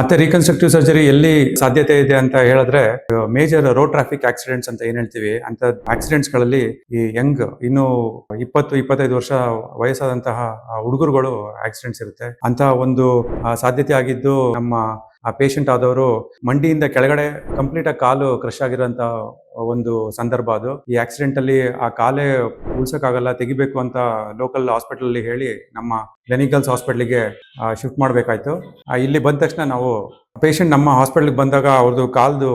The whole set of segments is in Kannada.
ಮತ್ತೆ ರೀಕನ್ಸ್ಟ್ರಕ್ಟಿವ್ ಸರ್ಜರಿ ಎಲ್ಲಿ ಸಾಧ್ಯತೆ ಇದೆ ಅಂತ ಹೇಳಿದ್ರೆ ಮೇಜರ್ ರೋಡ್ ಟ್ರಾಫಿಕ್ ಆಕ್ಸಿಡೆಂಟ್ಸ್ ಅಂತ ಏನ್ ಹೇಳ್ತೀವಿ, ಅಂತ ಆಕ್ಸಿಡೆಂಟ್ಸ್ಗಳಲ್ಲಿ ಈ ಯಂಗ್ ಇನ್ನು ಇಪ್ಪತ್ತು, ಇಪ್ಪತ್ತೈದು ವರ್ಷ ವಯಸ್ಸಾದಂತಹ ಹುಡುಗರುಗಳು ಆಕ್ಸಿಡೆಂಟ್ಸ್ ಇರುತ್ತೆ. ಅಂತ ಒಂದು ಸಾಧ್ಯತೆ ಆಗಿದ್ದು ನಮ್ಮ ಆ ಪೇಷಂಟ್ ಆದವರು ಮಂಡಿಯಿಂದ ಕೆಳಗಡೆ ಕಂಪ್ಲೀಟ್ ಆಗಿ ಕಾಲು ಕ್ರಶ್ ಆಗಿರುವಂತ ಒಂದು ಸಂದರ್ಭ ಅದು. ಈ ಆಕ್ಸಿಡೆಂಟ್ ಅಲ್ಲಿ ಆ ಕಾಲೇ ಉಳ್ಸಕ್ಕಾಗಲ್ಲ, ತೆಗಿಬೇಕು ಅಂತ ಲೋಕಲ್ ಹಾಸ್ಪಿಟಲ್ ಅಲ್ಲಿ ಹೇಳಿ ನಮ್ಮ ಕ್ಲಿನಿಕಲ್ಸ್ ಹಾಸ್ಪಿಟ್ಲಿಗೆ ಶಿಫ್ಟ್ ಮಾಡಬೇಕಾಯ್ತು. ಇಲ್ಲಿ ಬಂದ ತಕ್ಷಣ ನಾವು ಪೇಷಂಟ್ ನಮ್ಮ ಹಾಸ್ಪಿಟಲ್ಗೆ ಬಂದಾಗ ಅವ್ರದ್ದು ಕಾಲ್ದು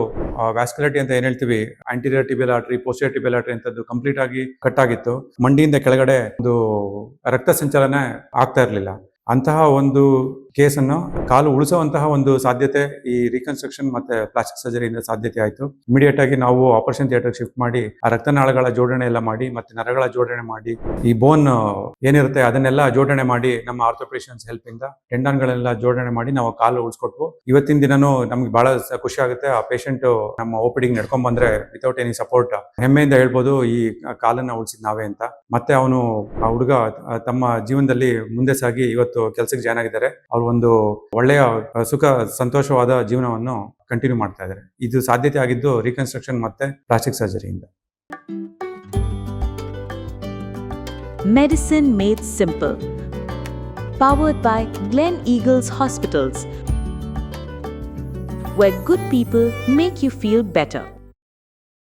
ವ್ಯಾಸ್ಕ್ಯುಲಾಟಿ ಅಂತ ಏನ್ ಹೇಳ್ತೀವಿ? ಆಂಟೀರಿಯರ್ ಟಿಬಿಯಲ್ ಆಟ್ರಿ ಪೋಸ್ಟಿಯರ್ ಟಿಬಿಯಲ್ ಆಟ್ರಿ ಅಂತದ್ದು ಕಂಪ್ಲೀಟ್ ಆಗಿ ಕಟ್ ಆಗಿತ್ತು. ಮಂಡಿಯಿಂದ ಕೆಳಗಡೆ ಒಂದು ರಕ್ತ ಸಂಚಲನೆ ಆಗ್ತಾ ಇರಲಿಲ್ಲ. ಅಂತಹ ಒಂದು ಕೇಸನ್ನು ಕಾಲು ಉಳಿಸುವಂತಹ ಒಂದು ಸಾಧ್ಯತೆ ಈ ರೀಕನ್ಸ್ಟ್ರಕ್ಷನ್ ಮತ್ತೆ ಪ್ಲಾಸ್ಟಿಕ್ ಸರ್ಜರಿಯಿಂದ ಸಾಧ್ಯತೆ ಆಯಿತು. ಇಮಿಡಿಯೇಟ್ ಆಗಿ ನಾವು ಆಪರೇಷನ್ ಥಿಯೇಟರ್ ಶಿಫ್ಟ್ ಮಾಡಿ, ಆ ರಕ್ತನಾಳಗಳ ಜೋಡಣೆ ಎಲ್ಲ ಮಾಡಿ, ಮತ್ತೆ ನರಗಳ ಜೋಡಣೆ ಮಾಡಿ, ಈ ಬೋನ್ ಏನಿರುತ್ತೆ ಅದನ್ನೆಲ್ಲ ಜೋಡಣೆ ಮಾಡಿ ನಮ್ಮ ಆರ್ಥೋಪೇಷನ್ಸ್ ಹೆಲ್ಪ್ ಇಂದ ಟೆಂಡನ್ಗಳೆಲ್ಲ ಜೋಡಣೆ ಮಾಡಿ ನಾವು ಕಾಲು ಉಳಿಸ್ಕೊಟ್ವು. ಇವತ್ತಿನ ದಿನನೂ ನಮ್ಗೆ ಬಹಳ ಖುಷಿ ಆಗುತ್ತೆ. ಆ ಪೇಷಂಟ್ ನಮ್ಮ ಪಿ ನಡ್ಕೊಂಡ್ ಬಂದ್ರೆ ವಿತೌಟ್ ಎನಿ ಸಪೋರ್ಟ್ ಹೆಮ್ಮೆಯಿಂದ ಹೇಳ್ಬೋದು ಈ ಕಾಲನ್ನ ಉಳಿಸಿದ್ ನಾವೇ ಅಂತ. ಮತ್ತೆ ಅವನು, ಆ ಹುಡುಗ ತಮ್ಮ ಜೀವನದಲ್ಲಿ ಮುಂದೆ ಸಾಗಿ ಇವತ್ತು ಕೆಲಸಕ್ಕೆ ಜಾಯ್ನ್ ಆಗಿದ್ದಾರೆ. ಅವ್ರು ಒಂದು ಒಳ್ಳೆಯ ಸುಖ, ಸಂತೋಷವಾದ ಜೀವನವನ್ನು ಕಂಟಿನ್ಯೂ ಮಾಡ್ತಾ ಇದ್ದಾರೆ. ಇದು ಸಾಧ್ಯತೆ ಆಗಿದ್ದು ರಿಕನ್ಸ್ಟ್ರಕ್ಷನ್ ಮತ್ತೆ plastic ಸರ್ಜರಿಯಿಂದ medicine made simple powered by Gleneagles hospitals where good people make you feel better